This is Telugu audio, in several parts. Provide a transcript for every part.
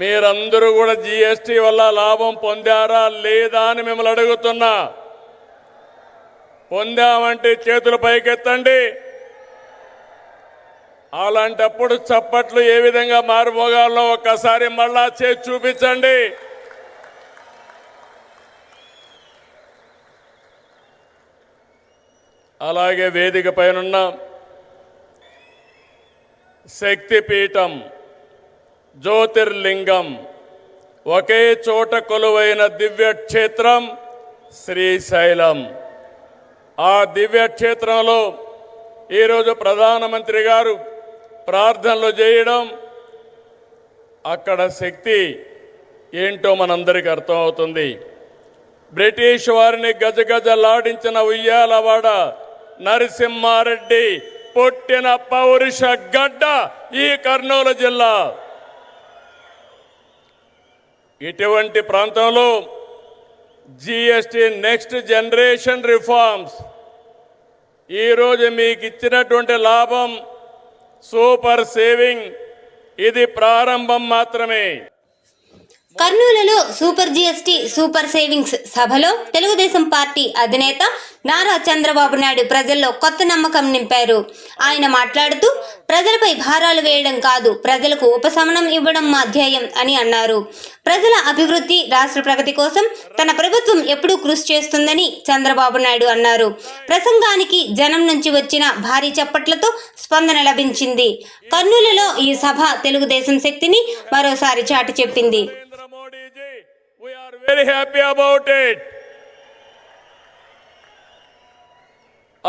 మీరందరూ కూడా జీఎస్టీ వల్ల లాభం పొందారా లేదా అని మిమ్మల్ని అడుగుతున్నా. పొందామంటే చేతులు పైకెత్తండి. అలాంటప్పుడు చప్పట్లు ఏ విధంగా మారుమోగాలో ఒక్కసారి మళ్ళా చేసి చూపించండి. అలాగే వేదిక పైన శక్తిపీఠం జ్యోతిర్లింగం. ఒకే చోట కొలువైన దివ్యక్షేత్రం శ్రీశైలం. ఆ దివ్యక్షేత్రంలో ఈరోజు ప్రధానమంత్రి గారు ప్రార్థనలు చేయడం అక్కడ శక్తి ఏంటో మనందరికీ అర్థమవుతుంది. బ్రిటిష్ వారిని గజగజలాడించిన ఉయ్యాలవాడ నరసింహారెడ్డి పుట్టిన పౌరుష గడ్డ ఈ కర్నూలు జిల్లా. ఇటువంటి ప్రాంతంలో జిఎస్టి నెక్స్ట్ జనరేషన్ రిఫార్మ్స్. ఈరోజు మీకు ఇచ్చినటువంటి లాభం సూపర్ సేవింగ్ ఇది ప్రారంభం మాత్రమే. కర్నూలులో సూపర్ జిఎస్టి సూపర్ సేవింగ్స్ సభలో తెలుగుదేశం పార్టీ అధినేత నారా చంద్రబాబు నాయుడు ప్రజల్లో కొత్త నమ్మకం నింపారు. ఆయన మాట్లాడుతూ ప్రజలపై భారాలు వేయడం కాదు ప్రజలకు ఉపశమనం ఇవ్వడం మా ధ్యేయం అని అన్నారు. ప్రజల అభివృద్ధి రాష్ట్ర ప్రగతి కోసం తన ప్రభుత్వం ఎప్పుడూ కృషి చేస్తుందని చంద్రబాబు నాయుడు అన్నారు. ప్రసంగానికి జనం నుంచి వచ్చిన భారీ చప్పట్లతో స్పందన లభించింది. కర్నూలులో ఈ సభ తెలుగుదేశం శక్తిని మరోసారి చాటి చెప్పింది. We are very happy about it.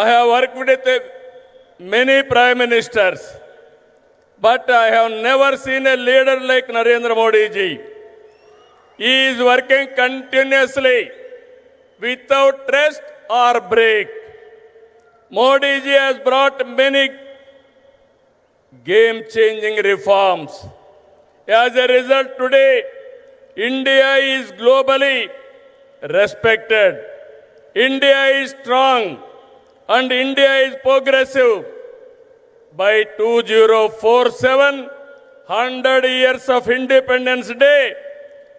About it I have work with many prime ministers but I have never seen a leader like Narendra Modiji ఈ is working continuously without rest or break Modiji has brought many game changing reforms. As a result, today, India is globally respected. India is strong and India is progressive. By 2047, 100 years of Independence Day,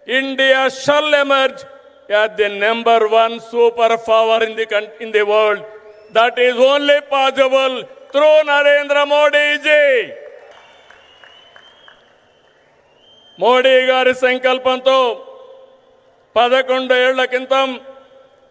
India shall emerge as the number one superpower in the, coun- in the world. That is only possible through Narendra Modi ji. Modi గారి సంకల్పంతో పదకొండు ఏళ్ళ క్రితం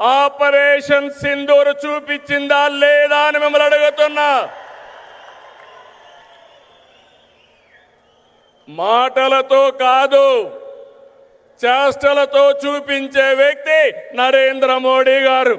ఆపరేషన్ సింధూరు చూపించిందా లేదా అని మిమ్మల్ని అడుగుతున్నా. మాటలతో కాదు చేష్టలతో చూపించే వ్యక్తి నరేంద్ర మోడీ గారు.